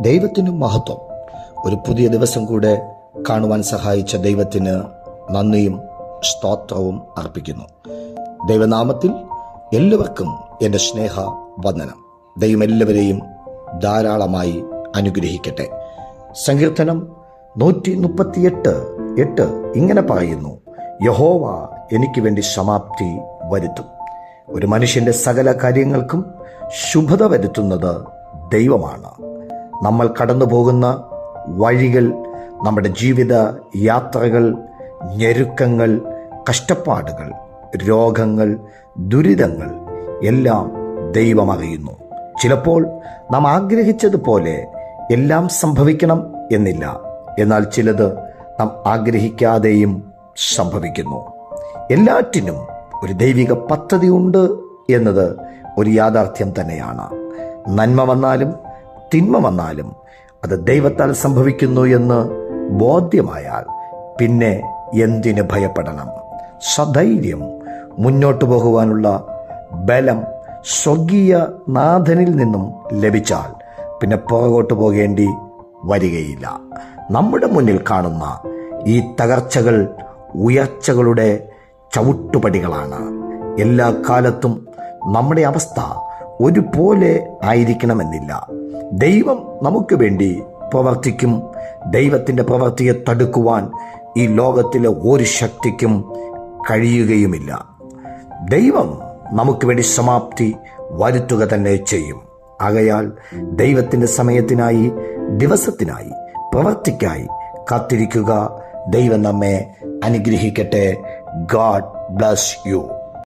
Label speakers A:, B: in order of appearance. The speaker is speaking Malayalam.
A: ദൈവത്തിനും മഹത്വം. ഒരു പുതിയ ദിവസം കൂടെ കാണുവാൻ സഹായിച്ച ദൈവത്തിന് നന്ദിയും സ്തോത്രവും അർപ്പിക്കുന്നു. ദൈവനാമത്തിൽ എല്ലാവർക്കും എന്റെ സ്നേഹ വന്ദനം ദൈവം എല്ലാവരെയും ധാരാളമായി അനുഗ്രഹിക്കട്ടെ. സങ്കീർത്തനം നൂറ്റി മുപ്പത്തിയെട്ട് എട്ട് ഇങ്ങനെ പറയുന്നു യഹോവ എനിക്ക് വേണ്ടി സമാപ്തി വരുത്തും. ഒരു മനുഷ്യന്റെ സകല കാര്യങ്ങൾക്കും ശുഭത വരുത്തുന്നത് ദൈവമാണ്. നമ്മൾ കടന്നു പോകുന്ന വഴികൾ നമ്മുടെ ജീവിത യാത്രകൾ ഞെരുക്കങ്ങൾ കഷ്ടപ്പാടുകൾ രോഗങ്ങൾ ദുരിതങ്ങൾ എല്ലാം ദൈവമറിയുന്നു ചിലപ്പോൾ നാം ആഗ്രഹിച്ചതുപോലെ എല്ലാം സംഭവിക്കണം എന്നില്ല. എന്നാൽ ചിലത് നാം ആഗ്രഹിക്കാതെയും സംഭവിക്കുന്നു. എല്ലാറ്റിനും ഒരു ദൈവിക പദ്ധതിയുണ്ട് എന്നത് ഒരു യാഥാർത്ഥ്യം തന്നെയാണ്. നന്മ വന്നാലും തിന്മ വന്നാലും അത് ദൈവത്താൽ സംഭവിക്കുന്നു എന്ന് ബോധ്യമായാൽ പിന്നെ എന്തിന് ഭയപ്പെടണം? സധൈര്യം മുന്നോട്ടു പോകുവാനുള്ള ബലം സ്വർഗീയ നാഥനിൽ നിന്നും ലഭിച്ചാൽ പിന്നെ പുറകോട്ട് പോകേണ്ടി വരികയില്ല. നമ്മുടെ മുന്നിൽ കാണുന്ന ഈ തകർച്ചകൾ ഉയർച്ചകളുടെ ചവിട്ടുപടികളാണ്. എല്ലാ കാലത്തും നമ്മുടെ അവസ്ഥ ഒരുപോലെ ആയിരിക്കണമെന്നില്ല. ദൈവം നമുക്ക് വേണ്ടി പ്രവർത്തിക്കും. ദൈവത്തിന്റെ പ്രവർത്തിയെ തടുക്കുവാൻ ഈ ലോകത്തിലെ ഒരു ശക്തിക്കും കഴിയുകയുമില്ല. ദൈവം നമുക്ക് വേണ്ടി സമാപ്തി വരുത്തുക തന്നെ ചെയ്യും. ആകയാൽ ദൈവത്തിന്റെ സമയത്തിനായി ദിവസത്തിനായി പ്രവർത്തിക്കായി കാത്തിരിക്കുക. ദൈവം നമ്മെ അനുഗ്രഹിക്കട്ടെ. God bless you.